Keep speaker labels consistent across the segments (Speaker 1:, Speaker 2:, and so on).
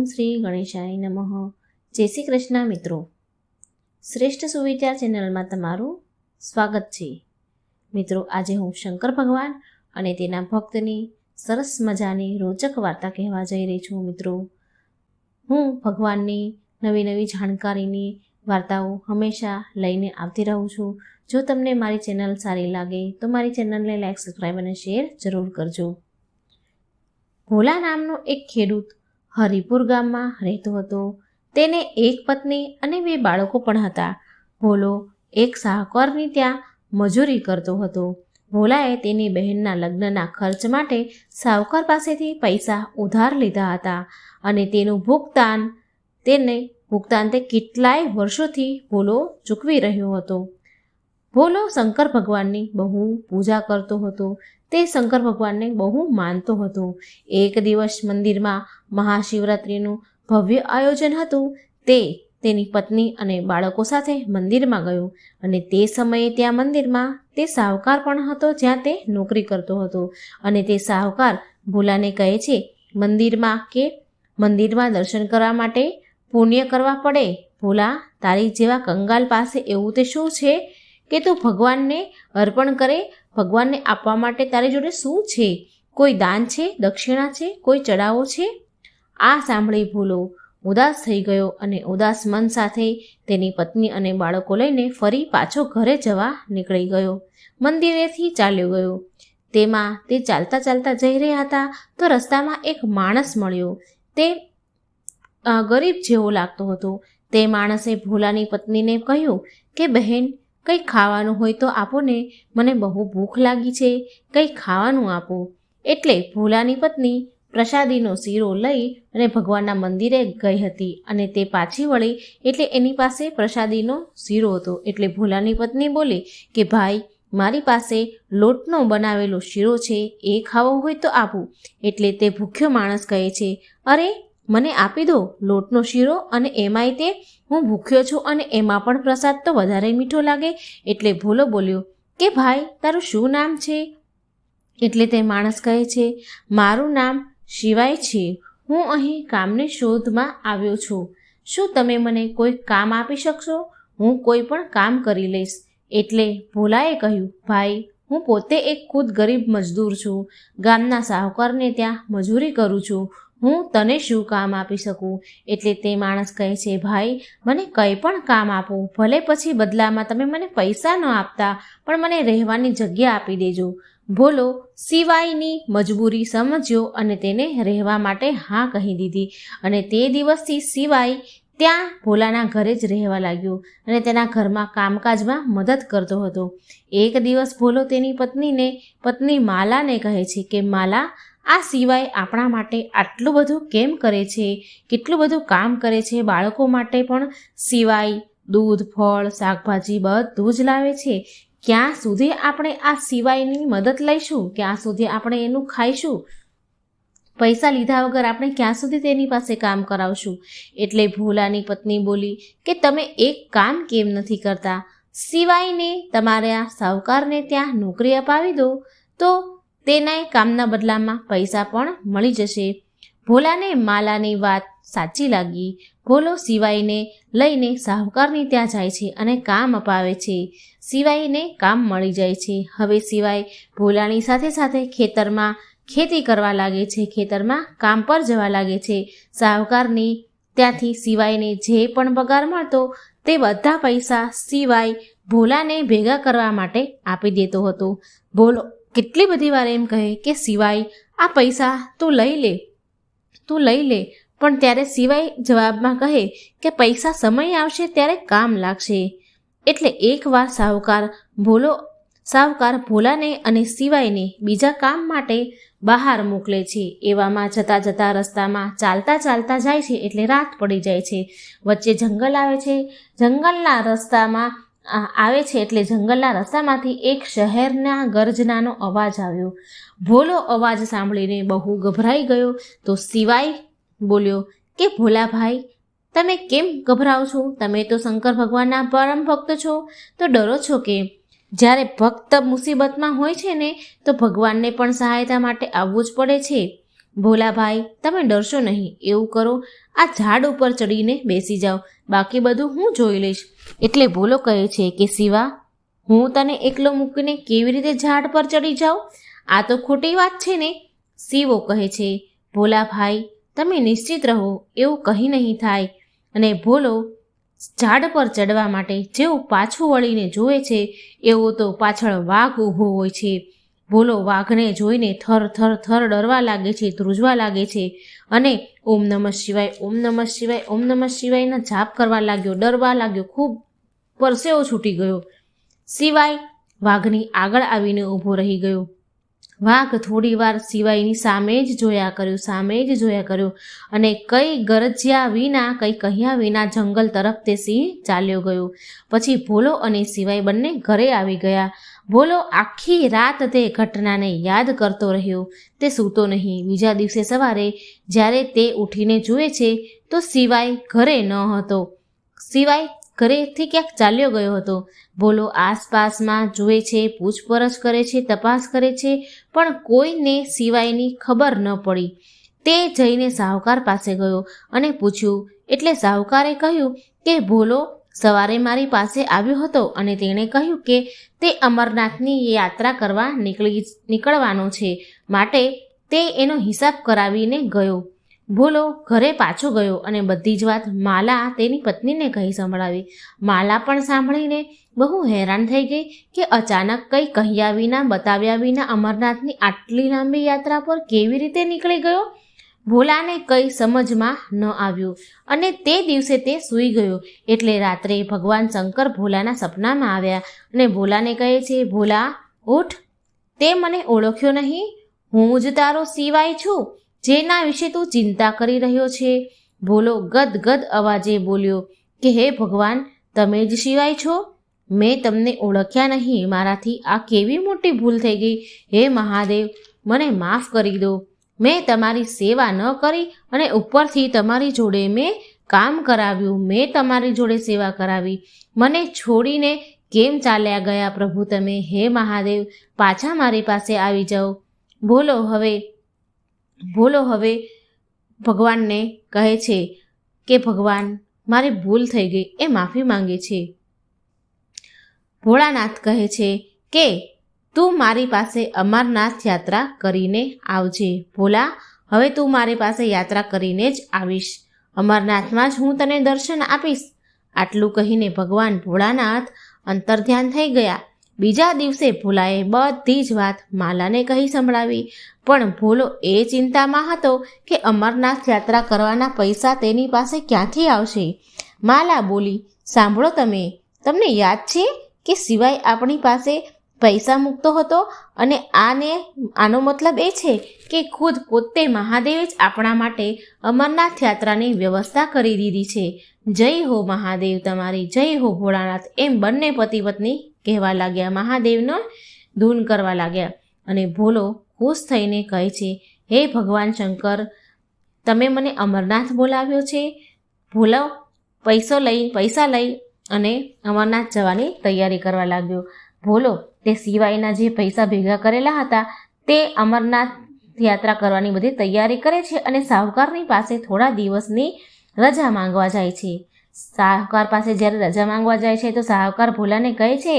Speaker 1: ઓમ શ્રી ગણેશાય નમઃ. જય શ્રી કૃષ્ણ મિત્રો. શ્રેષ્ઠ સુવિચાર ચેનલમાં તમારું સ્વાગત છે. મિત્રો, આજે હું શંકર ભગવાન અને તેના ભક્તની સરસ મજાની રોચક વાર્તા કહેવા જઈ રહી છું મિત્રો. હું ભગવાનની નવી નવી જાણકારીની વાર્તાઓ હંમેશા લઈને આવતી રહું છું. જો તમને મારી ચેનલ સારી લાગે, તો મારી ચેનલને લાઈક સબસ્ક્રાઈબ અને શેર જરૂર કરજો. ભોલા નામનો એક ખેડૂત હરિપુર ગામમાં રહેતો હતો. તેને એક પત્ની અને બે બાળકો પણ હતા. ભોલો એક સાહકારની ત્યાં મજૂરી કરતો હતો. ભોલાએ તેની બહેનના લગ્નના ખર્ચ માટે સાવકાર પાસેથી પૈસા ઉધાર લીધા હતા અને તેનું ભુગતાન તેને ભુગતાન તે કેટલાય વર્ષોથી ભોલો ચૂકવી રહ્યો હતો. ભોલો શંકર ભગવાનની બહુ પૂજા કરતો હતો. તે શંકર ભગવાનને બહુ માનતો હતો. એક દિવસ મંદિરમાં મહાશિવરાત્રિનું ભવ્ય આયોજન હતું. તે તેની પત્ની અને બાળકો સાથે મંદિરમાં ગયો અને તે સમયે ત્યાં મંદિરમાં તે સાહુકાર પણ હતો જ્યાં તે નોકરી કરતો હતો. અને તે સાહુકાર ભોલાને કહે છે, મંદિરમાં કે મંદિરમાં દર્શન કરવા માટે પુણ્ય કરવા પડે? ભોલા, તારી જેવા કંગાલ પાસે એવું તે શું છે? કે તું ભગવાનને અર્પણ કરે, ભગવાનને આપવા માટે તારી જોડે શું છે? કોઈ દાન છે, દક્ષિણા છે, કોઈ ચડાવો છે? આ સાંભળી ભૂલો, ઉદાસ થઈ ગયો અને ઉદાસ મન સાથે તેની પત્ની અને બાળકો લઈને ફરી પાછો ઘરે જવા નીકળી ગયો. મંદિરેથી ચાલ્યો ગયો. તેમાં તે ચાલતા ચાલતા જઈ રહ્યા હતા તો રસ્તામાં એક માણસ મળ્યો. તે ગરીબ જેવો લાગતો હતો. તે માણસે ભોલાની પત્નીને કહ્યું કે, બહેન કંઈ ખાવાનું હોય તો આપો ને મને બહુ ભૂખ લાગી છે. કંઈ ખાવાનું આપો. એટલે ભોલાની પત્ની પ્રસાદીનો શીરો લઈ અને ભગવાનના મંદિરે ગઈ હતી અને તે પાછી વળી એટલે એની પાસે પ્રસાદીનો શીરો હતો. એટલે ભોલાની પત્ની બોલી કે ભાઈ, મારી પાસે લોટનો બનાવેલો શીરો છે, એ ખાવો હોય તો આપું. એટલે તે ભૂખ્યો માણસ કહે છે, અરે મને આપી દો લોટનો શીરો અને એમાંય તે. હું ભૂખ્યો છું અને એમાં પણ પ્રસાદ તો વધારે મીઠો લાગે. એટલે ભોલો બોલ્યો, કે ભાઈ, તારું શું નામ છે? એટલે તે માણસ કહે છે, મારું નામ શિવાય છે. હું અહીં કામની શોધમાં આવ્યો છું. શું તમે મને કોઈ કામ આપી શકશો? હું કોઈ પણ કામ કરી લઈશ. એટલે ભોલાએ કહ્યું, ભાઈ, હું પોતે એક ખુદ ગરીબ મજદૂર છું. ગામના સાહુકારને ત્યાં મજૂરી કરું છું. હું તને શું કામ આપી શકું? એટલે તે માણસ કહે છે, ભાઈ, મને કંઈ પણ કામ આપો. ભલે પછી બદલામાં તમે મને પૈસા ન આપતા, પણ મને રહેવાની જગ્યા આપી દેજો. ભોલો સિવાયની મજબૂરી સમજ્યો અને તેને રહેવા માટે હા કહી દીધી. અને તે દિવસથી સિવાય ત્યાં ભોલાના ઘરે જ રહેવા લાગ્યો અને તેના ઘરમાં કામકાજમાં મદદ કરતો હતો. એક દિવસ ભોલો તેની પત્નીને, પત્ની માલાને કહે છે કે, માલા આ સિવાય આપણા માટે આટલું બધું કેમ કરે છે? કેટલું બધું કામ કરે છે બાળકો માટે પણ? સિવાય દૂધ, ફળ, શાકભાજી બધું જ લાવે છે. ક્યાં સુધી આપણે આ સિવાયની મદદ લઈશું? ક્યાં સુધી આપણે એનું ખાઈશું? પૈસા લીધા વગર આપણે ક્યાં સુધી તેની પાસે કામ કરાવશું? એટલે ભોલાની પત્ની બોલી કે તમે એક કામ કેમ નથી કરતા? સિવાયને તમારે આ સાહુકારને ત્યાં નોકરી અપાવી દો. તો તેના કામના બદલામાં પૈસા પણ મળી જશે. ભોલાને માલાની વાત સાચી લાગી. ભોલો સિવાયને લઈને સાહુકારની ત્યાં જાય છે અને કામ અપાવે છે. સિવાયને કામ મળી જાય છે. હવે સિવાય ભોલાની સાથે સાથે ખેતરમાં ખેતી કરવા લાગે છે. ખેતરમાં કામ પર જવા લાગે છે. સાહુકારની ત્યાંથી સિવાયને જે પણ પગાર મળતો તે બધા પૈસા સિવાય ભોલાને ભેગા કરવા માટે આપી દેતો હતો. ભોલો કેટલી બધી વાર એમ કહે કે, સિવાય આ પૈસા તું લઈ લે, તું લઈ લે. પણ ત્યારે સિવાય જવાબમાં કહે કે, પૈસા સમય આવશે ત્યારે કામ લાગશે. એટલે એકવાર સાહુકાર ભોલો, સાહુકાર ભોલાને અને સિવાયને બીજા કામ માટે બહાર મોકલે છે. એવામાં જતાં જતાં રસ્તામાં ચાલતા ચાલતા જાય છે એટલે રાત પડી જાય છે. વચ્ચે જંગલ આવે છે. જંગલના રસ્તામાં આવે છે એટલે જંગલના રસ્તામાંથી એક શહેરના ગર્જનાનો અવાજ આવ્યો. ભોલો અવાજ સાંભળીને બહુ ગભરાઈ ગયો. તો સિવાય બોલ્યો, કે ભોલાભાઈ, તમે કેમ ગભરાઓ છો? તમે તો શંકર ભગવાનના પરમ ભક્ત છો. તો ડરો છો કે? જ્યારે ભક્ત મુસીબતમાં હોય છે ને, તો ભગવાનને પણ સહાયતા માટે આવવું જ પડે છે. ભોલાભાઈ, તમે ડરશો નહીં. એવું કરો. આ ઝાડ ઉપર ચડીને બેસી જાઓ. બાકી બધું હું જોઈ લઈશ. એટલે ભોલો કહે છે કે, શિવા, હું તને એકલો મૂકીને કેવી રીતે ઝાડ પર ચડી જાઉં? આ તો ખોટી વાત છે ને. શિવો કહે છે, ભોલાભાઈ, તમે નિશ્ચિત રહો. એવું કહી નહીં થાય. અને ભોલો ઝાડ પર ચડવા માટે જેવું પાછું વળીને જુએ છે, એવો તો પાછળ વાઘ ઊભો હોય છે. ભોલો વાઘને જોઈને થર થર થર ડરવા લાગે છે, ધ્રુજવા લાગે છે અને ઓમ નમઃ શિવાય, ઓમ નમઃ શિવાય, ઓમ નમઃ શિવાયના જાપ કરવા લાગ્યો, ડરવા લાગ્યો, ખૂબ પરસેવો છૂટી ગયો. સિવાય વાઘની આગળ આવીને ઊભો રહી ગયો. વાઘ થોડી વાર સિવાયની સામે જ જોયા કર્યો, સામે જ જોયા કર્યો અને કઈ ગરજ્યા વિના, કઈ કહ્યા વિના જંગલ તરફ તે સિંહ ચાલ્યો ગયો. પછી ભોલો અને સિવાય બંને ઘરે આવી ગયા. ભોલો આખી રાત તે ઘટનાને યાદ કરતો રહ્યો. તે સૂતો નહીં. બીજા દિવસે સવારે જ્યારે તે ઉઠીને જુએ છે, તો સિવાય ઘરે ન હતો. સિવાય ઘરેથી ક્યાંક ચાલ્યો ગયો હતો. ભોલો આસપાસમાં જુએ છે, પૂછપરછ કરે છે, તપાસ કરે છે, પણ કોઈને સિવાયની ખબર ન પડી. તે જઈને સાહુકાર પાસે ગયો અને પૂછ્યું, એટલે સાહુકારે કહ્યું કે ભોલો સવારે મારી પાસે આવ્યો હતો અને તેણે કહ્યું કે તે અમરનાથની યાત્રા કરવા નીકળી નીકળવાનો છે. માટે તે એનો હિસાબ કરાવીને ગયો. ભોલો ઘરે પાછો ગયો અને બધી જ વાત માલા તેની પત્નીને કહી સંભળાવી. માલા પણ સાંભળીને બહુ હેરાન થઈ ગઈ કે અચાનક કંઈ કહ્યા વિના, બતાવ્યા વિના અમરનાથની આટલી લાંબી યાત્રા પર કેવી રીતે નીકળી ગયો? ભોલાને કંઈ સમજમાં ન આવ્યું અને તે દિવસે તે સૂઈ ગયો. એટલે રાત્રે ભગવાન શંકર ભોલાના સપનામાં આવ્યા અને ભોલાને કહે છે, ભોલા, ઉઠ. તે મને ઓળખ્યો નહીં. હું જ તારો સિવાય છું, જેના વિશે તું ચિંતા કરી રહ્યો છે. ભોલો ગદગદ અવાજે બોલ્યો કે, હે ભગવાન, તમે જ સિવાય છો? મેં તમને ઓળખ્યા નહીં. મારાથી આ કેવી મોટી ભૂલ થઈ ગઈ. હે મહાદેવ, મને માફ કરી દો. મેં તમારી સેવા ન કરી અને ઉપરથી તમારી જોડે મેં કામ કરાવ્યું. મેં તમારી જોડે સેવા કરાવી. મને છોડીને કેમ ચાલ્યા ગયા પ્રભુ તમે? હે મહાદેવ, પાછા મારી પાસે આવી જાઓ. બોલો હવે બોલો હવે, ભગવાનને કહે છે કે, ભગવાન, મારી ભૂલ થઈ ગઈ. એ માફી માંગે છે. ભોળાનાથ કહે છે કે તું મારી પાસે અમરનાથ યાત્રા કરીને આવજે. ભોલા, હવે તું મારી પાસે યાત્રા કરીને જ આવીશ. અમરનાથમાં જ હું તને દર્શન આપીશ. આટલું કહીને ભગવાન ભોળાનાથ અંતર્ધ્યાન થઈ ગયા. બીજા દિવસે ભોલાએ બધી જ વાત માલાને કહી સંભળાવી. પણ ભોલો એ ચિંતામાં હતો કે અમરનાથ યાત્રા કરવાના પૈસા તેની પાસે ક્યાંથી આવશે? માલા બોલી, સાંભળો તમે, તમને યાદ છે કે સિવાય આપણી પાસે પૈસા મૂકતો હતો અને આને, આનો મતલબ એ છે કે ખુદ પોતે મહાદેવે જ આપણા માટે અમરનાથ યાત્રાની વ્યવસ્થા કરી દીધી છે. જય હો મહાદેવ તમારી, જય હો ભોળાનાથ, એમ બંને પતિ પત્ની કહેવા લાગ્યા, મહાદેવનો ધૂન કરવા લાગ્યા અને ભોલો ખુશ થઈને કહે છે, હે ભગવાન શંકર, તમે મને અમરનાથ બોલાવ્યો છે? ભોલો પૈસો લઈ, પૈસા લઈ અને અમરનાથ જવાની તૈયારી કરવા લાગ્યો. ભોલો તે સિવાયના જે પૈસા ભેગા કરેલા હતા, તે અમરનાથ યાત્રા કરવાની બધી તૈયારી કરે છે અને સાહુકારની પાસે થોડા દિવસની રજા માંગવા જાય છે. સાહુકાર પાસે જ્યારે રજા માંગવા જાય છે તો સાહુકાર ભોલાને કહે છે,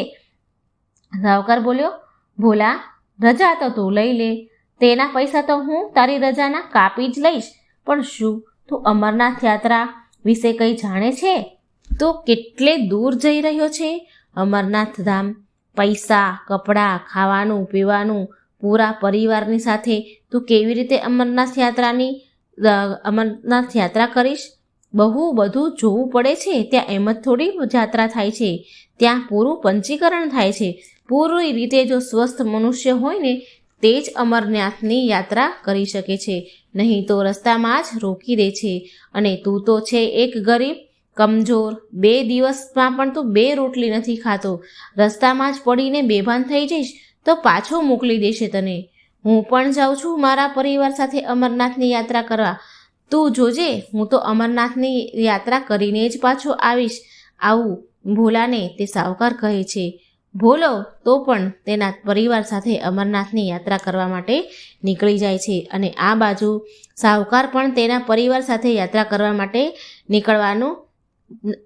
Speaker 1: સાહુકાર બોલ્યો, ભોલા, રજા તો તું લઈ લે. તેના પૈસા તો હું તારી રજાના કાપી જ લઈશ. પણ શું તું અમરનાથ યાત્રા વિશે કંઈ જાણે છે? તો કેટલે દૂર જઈ રહ્યો છે? અમરનાથ ધામ પૈસા, કપડાં, ખાવાનું, પીવાનું, પૂરા પરિવારની સાથે. તું કેવી રીતે અમરનાથ યાત્રાની અમરનાથ યાત્રા કરીશ? બહુ બધું જોવું પડે છે. ત્યાં એમ જ થોડી યાત્રા થાય છે. ત્યાં પૂરું પંચીકરણ થાય છે. પૂરી રીતે જો સ્વસ્થ મનુષ્ય હોય ને, તે જ અમરનાથની યાત્રા કરી શકે છે. નહીં તો રસ્તામાં જ રોકી દે છે. અને તું તો છે એક ગરીબ કમજોર. બે દિવસમાં પણ તું બે રોટલી નથી ખાતો. રસ્તામાં જ પડીને બેભાન થઈ જઈશ તો પાછો મોકલી દેશે તને. હું પણ જાઉં છું મારા પરિવાર સાથે અમરનાથની યાત્રા કરવા. તું જોજે, હું તો અમરનાથની યાત્રા કરીને જ પાછો આવીશ. આવું ભોલાને તે સાવકાર કહે છે. ભોલો, તો પણ તેના પરિવાર સાથે અમરનાથની યાત્રા કરવા માટે નીકળી જાય છે અને આ બાજુ સાહુકાર પણ તેના પરિવાર સાથે યાત્રા કરવા માટે નીકળવાનું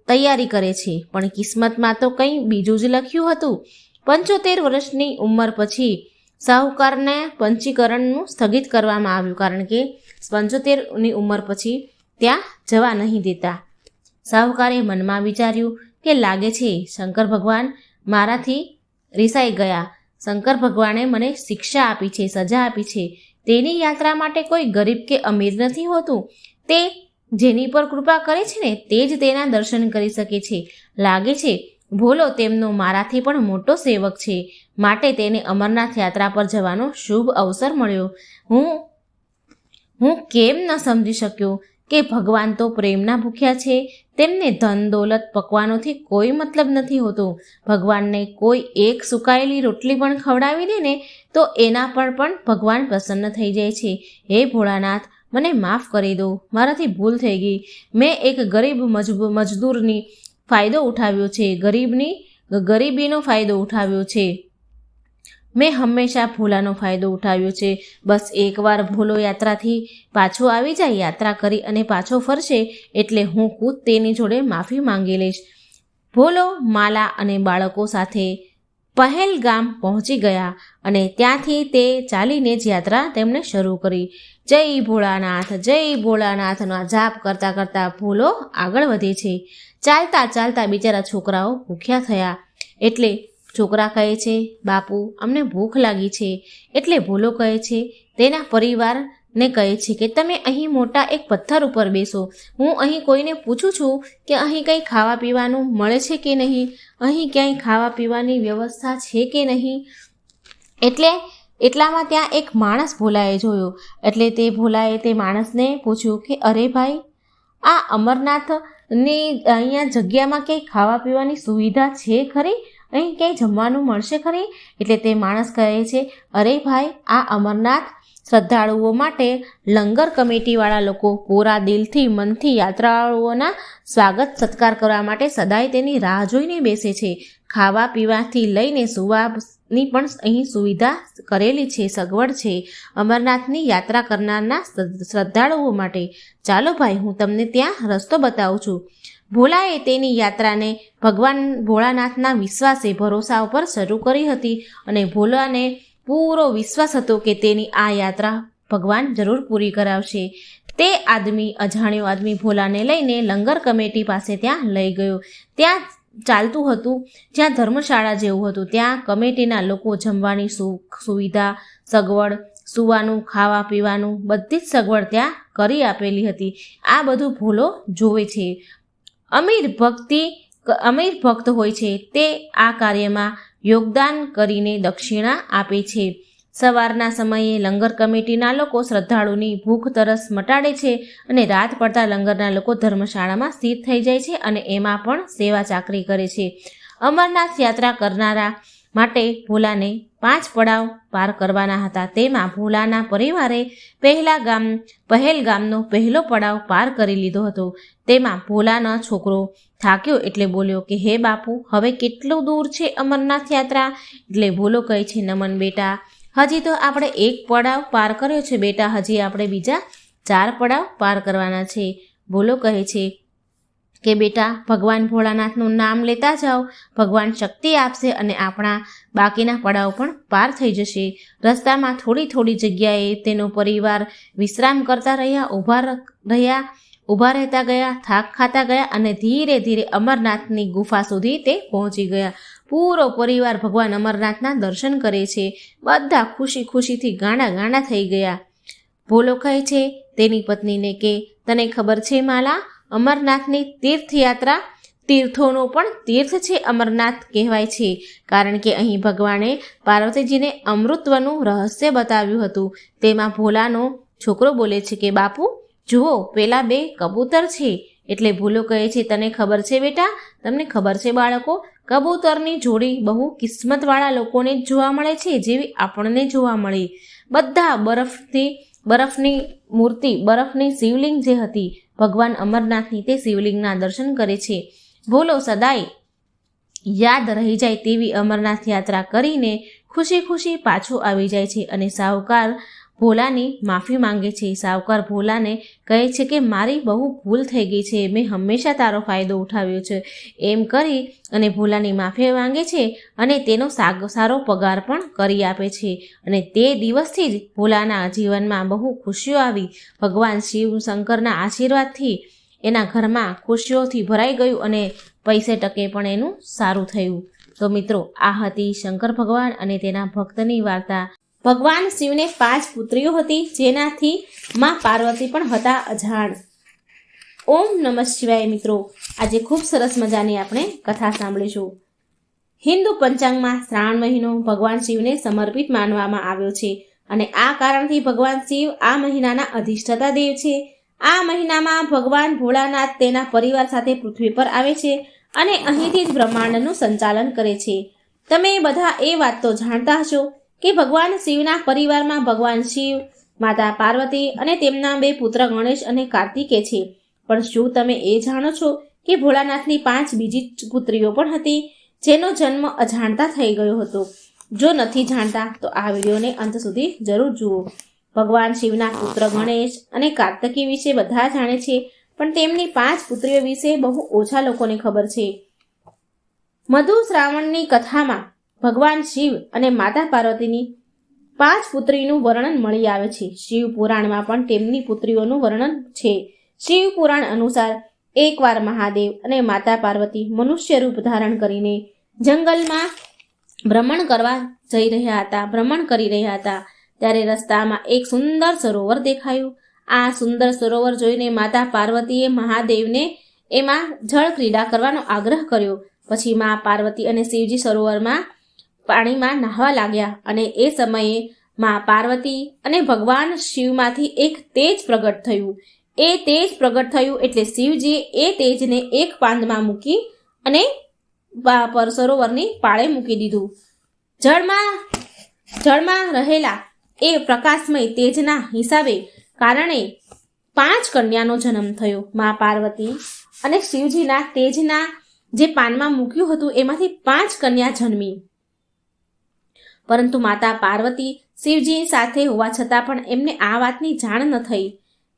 Speaker 1: તૈયારી કરે છે. પણ કિસ્મતમાં તો કંઈ બીજું જ લખ્યું હતું. પંચોતેર વર્ષની ઉંમર પછી સાહુકારને પંચીકરણનું સ્થગિત કરવામાં આવ્યું કારણ કે પંચોતેરની ઉંમર પછી ત્યાં જવા નહીં દેતા. સાહુકારે મનમાં વિચાર્યું કે લાગે છે, શંકર ભગવાન મારાથી રિસાઈ ગયા. શંકર ભગવાને મને શિક્ષા આપી છે, સજા આપી છે. તેની યાત્રા માટે કોઈ ગરીબ કે અમીર નથી હોતું. તે જેની પર કૃપા કરે છે ને, તે જ તેના દર્શન કરી શકે છે. લાગે છે, ભોલો તેમનો મારાથી પણ મોટો સેવક છે. માટે તેને અમરનાથ યાત્રા પર જવાનો શુભ અવસર મળ્યો. હું હું કેમ ન સમજી શક્યો કે ભગવાન તો પ્રેમના ભૂખ્યા છે. તેમને ધન દોલત પકવાનોથી કોઈ મતલબ નથી હોતો. ભગવાનને કોઈ એક સુકાયેલી રોટલી પણ ખવડાવી દે ને, તો એના પર પણ ભગવાન પ્રસન્ન થઈ જાય છે. હે ભોળાનાથ મને માફ કરી દો, મારાથી ભૂલ થઈ ગઈ. મેં એક ગરીબ મજદૂરની ફાયદો ઉઠાવ્યો છે. ગરીબની ગરીબીનો ફાયદો ઉઠાવ્યો છે. મેં હંમેશા ભોલાનો ફાયદો ઉઠાવ્યો છે. બસ એકવાર ભોલો યાત્રાથી પાછો આવી જાય, યાત્રા કરી અને પાછો ફરશે એટલે હું ખુદ તેની જોડે માફી માંગી લઈશ. ભોલો, માલા અને બાળકો સાથે પહેલગામ પહોંચી ગયા અને ત્યાંથી તે ચાલીને જ યાત્રા તેમણે શરૂ કરી. જય ભોળાનાથ, જય ભોળાનાથનો જાપ કરતાં કરતાં ભોલો આગળ વધે છે. ચાલતા ચાલતા બિચારા છોકરાઓ ભૂખ્યા થયા. એટલે છોકરા કહે છે, બાપુ, અમને ભૂખ લાગી છે. એટલે ભોલો કહે છે, તેના પરિવારને કહે છે કે તમે અહીં મોટા એક પથ્થર ઉપર બેસો. હું અહીં કોઈને પૂછું છું કે અહીં કંઈ ખાવા પીવાનું મળે છે કે નહીં? અહીં ક્યાંય ખાવા પીવાની વ્યવસ્થા છે કે નહીં? એટલે એટલામાં ત્યાં એક માણસ ભોલાએ જોયો. એટલે તે ભોલાએ તે માણસને પૂછ્યું કે, અરે ભાઈ, આ અમરનાથની અહીંયા જગ્યામાં ક્યાંય ખાવા પીવાની સુવિધા છે ખરી? અહીં ક્યાંય જમવાનું મળશે ખરી? એટલે તે માણસ કહે છે, અરે ભાઈ, આ અમરનાથ શ્રદ્ધાળુઓ માટે લંગર કમિટીવાળા લોકો કોરા દિલથી મનથી યાત્રાળુઓના સ્વાગત સત્કાર કરવા માટે સદાય તેની રાહ જોઈને બેસે છે. ખાવા પીવાથી લઈને સુવાની પણ અહીં સુવિધા કરેલી છે, સગવડ છે. અમરનાથની યાત્રા કરનારના શ્રદ્ધાળુઓ માટે ચાલો ભાઈ, હું તમને ત્યાં રસ્તો બતાવું છું. ભોલાએ તેની યાત્રાને ભગવાન ભોળાનાથના વિશ્વાસે, ભરોસા ઉપર શરૂ કરી હતી અને ભોલાને પૂરો વિશ્વાસ હતો કે તેની આ યાત્રા ભગવાન જરૂર પૂરી કરાવશે. તે આદમી, અજાણ્યો આદમી ભોલાને લઈને લંગર કમિટી પાસે ત્યાં લઈ ગયો. ત્યાં ચાલતું હતું. જ્યાં ધર્મશાળા જેવું હતું. ત્યાં કમિટીના લોકો જમવાની સુખ સુવિધા, સગવડ, સુવાનું, ખાવા પીવાનું, બધી જ સગવડ ત્યાં કરી આપેલી હતી. આ બધું ભૂલો જોવે છે. અમીર ભક્તિ, અમીર ભક્ત હોય છે તે આ કાર્યમાં યોગદાન કરીને દક્ષિણા આપે છે. સવારના સમયે લંગર કમિટીના લોકો શ્રદ્ધાળુની ભૂખ તરસ મટાડે છે અને રાત પડતા લંગરના લોકો ધર્મશાળામાં સ્થિત થઈ જાય છે અને એમાં પણ સેવા ચાકરી કરે છે. અમરનાથ યાત્રા કરનારા માટે ભોલાને પાંચ પડાવ પાર કરવાના હતા. તેમાં ભોલાના પરિવારે પહેલા ગામ પહેલ ગામનો પહેલો પડાવ પાર કરી લીધો હતો. તેમાં ભોલાનો છોકરો થાક્યો એટલે બોલ્યો કે, હે બાપુ, હવે કેટલું દૂર છે અમરનાથ યાત્રા? એટલે ભોલો કહે છે, નમન બેટા હજી તો આપણે એક પડાવ પાર કર્યો છે, બેટા. હજી આપણે બીજા ચાર પડાવ પાર કરવાના છે. ભોલો કહે છે કે, બેટા, ભગવાન ભોળાનાથનું નામ લેતા જાઓ. ભગવાન શક્તિ આપશે અને આપણા બાકીના પડાવ પણ પાર થઈ જશે. રસ્તામાં થોડી થોડી જગ્યાએ તેનો પરિવાર વિશ્રામ કરતા રહ્યા, ઊભા રહ્યા, ઊભા રહેતા ગયા, થાક ખાતા ગયા અને ધીરે ધીરે અમરનાથની ગુફા સુધી તે પહોંચી ગયા. પૂરો પરિવાર ભગવાન અમરનાથના દર્શન કરે છે. બધા ખુશી ખુશીથી ગાણા ગાણા થઈ ગયા. ભોલો કહે છે, તેની પત્નીને કે, તને ખબર છે માલા, અમરનાથની તીર્થયાત્રા તીર્થોનો પણ તીર્થ છે અમરનાથ કહેવાય છે. કારણ કે અહીં ભગવાને પાર્વતીજીને અમૃતવનું રહસ્ય બતાવ્યું હતું. તેમાં ભોલાનો છોકરો બોલે છે કે, બાપુ, જુઓ, પેલા બે કબૂતર છે. એટલે ભૂલો કહે છે, તને ખબર છે બેટા? તમને ખબર છે બાળકો? કબૂતરની જોડી બહુ કિસ્મતવાળા લોકોને જ જોવા મળે છે, જેવી આપણને જોવા મળી. બધા બરફથી, બરફની મૂર્તિ, બરફની શિવલિંગ જે હતી, ભગવાન અમરનાથની તે શિવલિંગના દર્શન કરે છે. ભોલો સદાય યાદ રહી જાય તેવી અમરનાથ યાત્રા કરીને ખુશી ખુશી પાછો આવી જાય છે અને સાહુકાર ભોલાની માફી માંગે છે. સાવકાર ભોલાને કહે છે કે, મારી બહુ ભૂલ થઈ ગઈ છે. મેં હંમેશા તારો ફાયદો ઉઠાવ્યો છે. એમ કરી અને ભોલાની માફી માંગે છે અને તેનો સારો પગાર પણ કરી આપે છે. અને તે દિવસથી જ ભોલાના જીવનમાં બહુ ખુશીઓ આવી. ભગવાન શિવ શંકરના આશીર્વાદથી એના ઘરમાં ખુશીઓથી ભરાઈ ગયું અને પૈસે ટકે પણ એનું સારું થયું. તો મિત્રો, આ હતી શંકર ભગવાન અને તેના ભક્તની વાર્તા. ભગવાન શિવને પાંચ પુત્રીઓ હતી, જેનાથી માં પાર્વતી પણ હતા અજાણ. ઓમ નમઃ શિવાય મિત્રો. આજે ખૂબ સરસ મજાની આપણે કથા સાંભળીશું. હિન્દુ પંચાંગમાં શ્રાવણ મહિનો ભગવાન શિવને સમર્પિત માનવામાં આવ્યો છે અને આ કારણથી ભગવાન શિવ આ મહિનાના અધિષ્ઠાતા દેવ છે. આ મહિનામાં ભગવાન ભોળાનાથ તેના પરિવાર સાથે પૃથ્વી પર આવે છે અને અહીંથી જ બ્રહ્માંડનું સંચાલન કરે છે. તમે બધા એ વાત તો જાણતા હશો કે ભગવાન શિવના પરિવારમાં ભગવાન શિવ, માતા પાર્વતી અને તેમના બે પુત્ર ગણેશ અને કાર્તિકે છે. પણ શું તમે એ જાણો છો કે ભોળાનાથની પાંચ બીજી પુત્રીઓ પણ હતી, જેનો જન્મ અજાણતા થઈ ગયો હતો? જો નથી જાણતા, તો આ વિડીયોને અંત સુધી જરૂર જુઓ. ભગવાન શિવના પુત્ર ગણેશ અને કાર્તકી વિશે બધા જાણે છે, પણ તેમની પાંચ પુત્રીઓ વિશે બહુ ઓછા લોકોને ખબર છે. મધુ શ્રાવણની કથામાં ભગવાન શિવ અને માતા પાર્વતીની પાંચ પુત્રીનું વર્ણન મળી આવે છે. શિવ પુરાણમાં પણ તેમની પુત્રીઓનું વર્ણન છે. શિવ પુરાણ અનુસાર એકવાર મહાદેવ અને માતા પાર્વતી મનુષ્ય રૂપ ધારણ કરીને જંગલમાં ભ્રમણ કરવા જઈ રહ્યા હતા, ભ્રમણ કરી રહ્યા હતા. ત્યારે રસ્તામાં એક સુંદર સરોવર દેખાયું. આ સુંદર સરોવર જોઈને માતા પાર્વતીએ મહાદેવને એમાં જળ ક્રીડા કરવાનો આગ્રહ કર્યો. પછી મા પાર્વતી અને શિવજી સરોવરમાં પાણીમાં નાહવા લાગ્યા અને એ સમયે મા પાર્વતી અને ભગવાન શિવમાંથી એક તેજ પ્રગટ થયું. એ તેજ પ્રગટ થયું એટલે શિવજીએ એ તેજને એક પાંદમાં મૂકી અને સરોવરની પાળે મૂકી દીધું. જળમાં જળમાં રહેલા એ પ્રકાશમય તેજના હિસાબે કારણે પાંચ કન્યાનો જન્મ થયો. મા પાર્વતી અને શિવજીના તેજના જે પાનમાં મૂક્યું હતું એમાંથી પાંચ કન્યા જન્મી. પરંતુ માતા પાર્વતી શિવજી સાથે હોવા છતાં પણ એમને આ વાતની જાણ ન થઈ.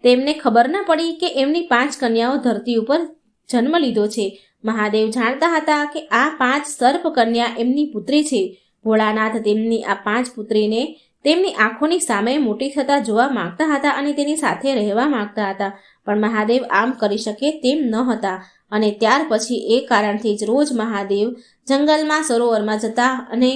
Speaker 1: તેમને ખબર ન પડી કે એમની પાંચ કન્યાઓ ધરતી ઉપર જન્મ લીધો છે. મહાદેવ જાણતા હતા કે આ પાંચ સર્પ કન્યા એમની પુત્રી છે. ભોળાનાથ તેમની આ પાંચ પુત્રીને તેમની આંખોની સામે મોટી થતા જોવા માંગતા હતા અને તેની સાથે રહેવા માંગતા હતા. પણ મહાદેવ આમ કરી શકે તેમ ન હતા અને ત્યાર પછી એ કારણથી જ રોજ મહાદેવ જંગલમાં સરોવરમાં જતા અને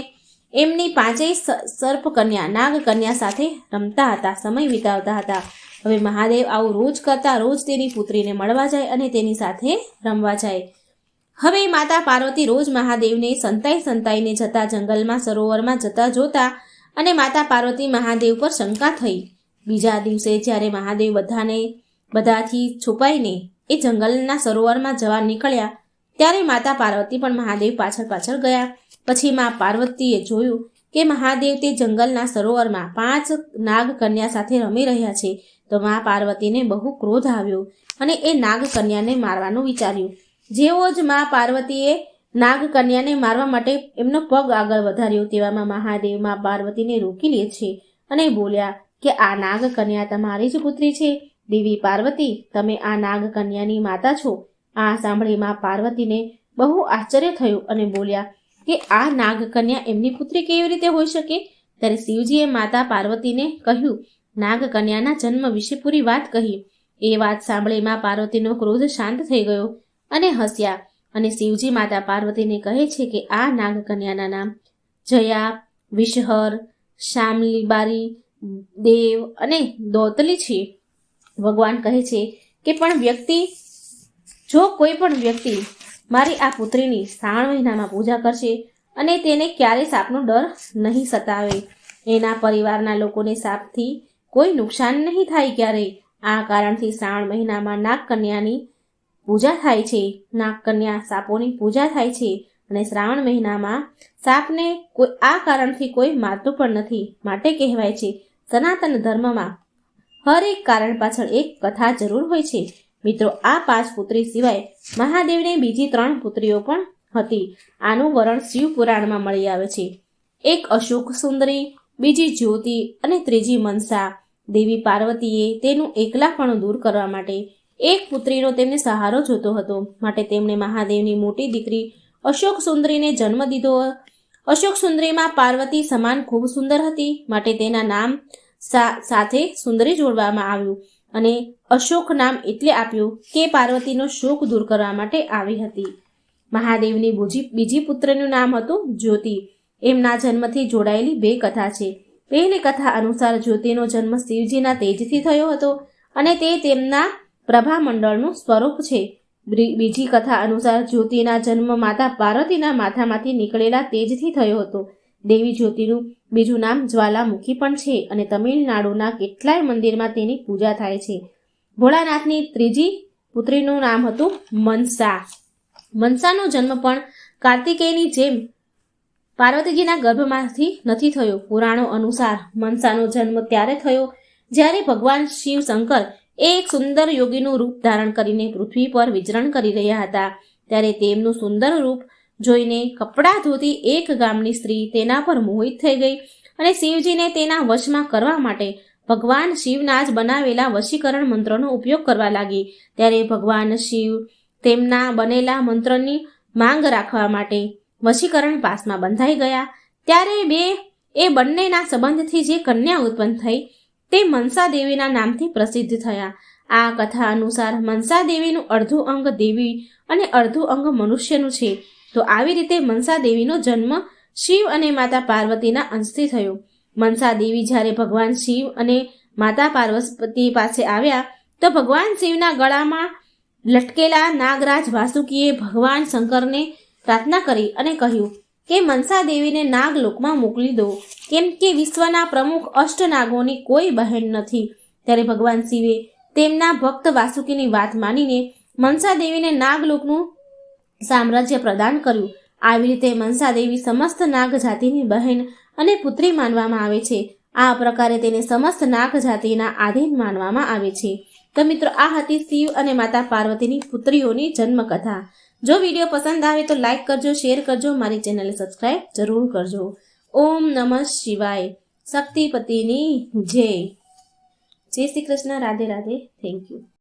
Speaker 1: એમની પાંચેય સર્પ કન્યા, નાગ કન્યા સાથે રમતા હતા, સમય વિતાવતા હતા. હવે મહાદેવ આવું રોજ કરતા રોજ તેની પુત્રીને મળવા જાય અને તેની સાથે રમવા જાય. હવે માતા પાર્વતી રોજ મહાદેવને સંતાઈ સંતાઈને જતા જંગલમાં, સરોવરમાં જતા જોતા અને માતા પાર્વતી મહાદેવ પર શંકા થઈ. બીજા દિવસે જ્યારે મહાદેવ બધાને, બધાથી છુપાઈને એ જંગલના, સરોવરમાં જવા નીકળ્યા, ત્યારે માતા પાર્વતી પણ મહાદેવ પાછળ પાછળ ગયા. પછી મા પાર્વતીએ જોયું કે મહાદેવ તે જંગલના સરોવરમાં પાંચ નાગ કન્યા સાથે રમી રહ્યા છે, તો મા પાર્વતીને બહુ ક્રોધ આવ્યો અને એ નાગ કન્યાને મારવાનું વિચાર્યું. જેવો જ મા પાર્વતીએ નાગ કન્યાને મારવા માટે એમનો પગ આગળ વધાર્યો, તેવામાં મહાદેવ મા પાર્વતીને રોકી લે છે અને બોલ્યા કે આ નાગ કન્યા તમારી જ પુત્રી છે. દેવી પાર્વતી, તમે આ નાગ કન્યાની માતા છો. આ સાંભળી મા પાર્વતીને બહુ આશ્ચર્ય થયું અને બોલ્યા કે આ નાગ કન્યા એમની પુત્રી કેવી રીતે હોઈ શકે? ત્યારે શિવજીએ માતા પાર્વતીને કહ્યું નાગ કન્યાના જન્મ વિશે પૂરી વાત કહી. એ વાત સાંભળી માં પાર્વતીનો ક્રોધ શાંત થઈ ગયો અને હસ્યા. અને શિવજી માતા પાર્વતીને કહે છે કે આ નાગ કન્યાના નામ જયા, વિષહર શામલીબારી દેવ અને દોતલી છે. ભગવાન કહે છે કે પણ વ્યક્તિ, જો કોઈ પણ વ્યક્તિ મારી આ પુત્રીની શ્રાવણ મહિનામાં પૂજા કરશે અને તેને ક્યારેય સાપનો ડર નહીં સતાવે. એના પરિવારના લોકોને સાપથી કોઈ નુકસાન નહીં થાય ક્યારેય. આ કારણથી શ્રાવણ મહિનામાં નાગકન્યાની પૂજા થાય છે. નાગકન્યા સાપોની પૂજા થાય છે અને શ્રાવણ મહિનામાં સાપને કોઈ આ કારણથી કોઈ મારતું પણ નથી. માટે કહેવાય છે, સનાતન ધર્મમાં હર એક કારણ પાછળ એક કથા જરૂર હોય છે. મિત્રો, આ પાંચ પુત્રી સિવાય મહાદેવને બીજી ત્રણ પુત્રીઓ પણ હતી. આનું વર્ણન શિવ પુરાણમાં મળી આવે છે. એક અશોક સુંદરી, બીજી જ્યોતિ અને ત્રીજી મનસા. દેવી પાર્વતીએ તેનું એકલાપણું દૂર કરવા માટે એક પુત્રીનો તેમને સહારો જોતો હતો. માટે તેમણે મહાદેવની મોટી દીકરી અશોક સુંદરીને જન્મ દીધો. અશોક સુંદરીમાં પાર્વતી સમાન ખૂબ સુંદર હતી. માટે તેના નામ સાથે સુંદરી જોડવામાં આવ્યું. અને અશોક નામ એટલે આપ્યું કે પાર્વતીનો શોક દૂર કરવા માટે આવી હતી. મહાદેવની બીજી પુત્રનું નામ હતું જ્યોતિ. એમના જન્મથી જોડાયેલી બે કથા છે. પહેલી કથા અનુસાર જ્યોતિનો જન્મ શિવજીના તેજથી થયો હતો અને તે તેમના પ્રભામંડળનું સ્વરૂપ છે. બીજી કથા અનુસાર જ્યોતિના જન્મ માતા પાર્વતીના માથામાંથી નીકળેલા તેજથી થયો હતો. દેવી જ્યોતિનું બીજું નામ જ્વાલામુખી પણ છે અને તમિલનાડુના કેટલાય મંદિરમાં તેની પૂજા થાય છે. ભોળાનાથની ત્રીજી પુત્રીનું નામ હતું મનસા. મનસાનો જન્મ પણ કાર્તિકેયની જેમ પાર્વતીજીના ગર્ભમાંથી નથી થયો. પુરાણો અનુસાર મનસાનો જન્મ ત્યારે થયો જ્યારે ભગવાન શિવ શંકર એક સુંદર યોગીનું રૂપ ધારણ કરીને પૃથ્વી પર વિચરણ કરી રહ્યા હતા. ત્યારે તેમનું સુંદર રૂપ જોઈને કપડાં ધોતી એક ગામની સ્ત્રી તેના પર મોહિત થઈ ગઈ અને શિવજીને તેના વશમાં કરવા માટે ભગવાન શિવના જ બનાવેલા વશીકરણ મંત્રનો ઉપયોગ કરવા લાગી. ત્યારે ભગવાન શિવ તેમના બનેલા મંત્રની માંગ રાખવા માટે વશીકરણ પાસમાં બંધાઈ ગયા. ત્યારે બે, એ બંનેના સંબંધથી જે કન્યા ઉત્પન્ન થઈ તે મનસા દેવીના નામથી પ્રસિદ્ધ થયા. આ કથા અનુસાર મનસા દેવીનું અડધું અંગ દેવી અને અડધું અંગ મનુષ્યનું છે. તો આવી રીતે મનસા દેવીનો જન્મ શિવ અને માતા પાર્વતીના અંશથી થયો. મનસા દેવી જ્યારે ભગવાન શિવ અને માતા પાર્વતી પાસે આવ્યા, તો ભગવાન શિવના ગળામાં લટકેલા નાગરાજ વાસુકીએ ભગવાન શંકરને પ્રાર્થના કરી અને કહ્યું કે, મનસા દેવીને નાગલોકમાં મોકલી દો. કેમ કે વિશ્વના પ્રમુખ અષ્ટનાગોની કોઈ બહેન નથી. ત્યારે ભગવાન શિવે તેમના ભક્ત વાસુકીની વાત માનીને મનસા દેવીને નાગલોકનું સામ્રાજ્ય પ્રદાન કર્યું. આવી રીતે મનસા દેવી સમસ્ત નાગ જાતિની બહેન અને પુત્રી માનવામાં આવે છે. આ પ્રકારે તેને સમસ્ત નાગ જાતિના આધીન માનવામાં આવે છે. તો મિત્રો, આ હતી શિવ અને માતા પાર્વતીની પુત્રીઓની જન્મકથા. જો વીડિયો પસંદ આવે તો લાઈક કરજો, શેર કરજો, મારી ચેનલને સબસ્ક્રાઈબ જરૂર કરજો. ઓમ નમઃ શિવાય. શક્તિપતિની જય. જય શ્રી કૃષ્ણ. રાધે રાધે. Thank you.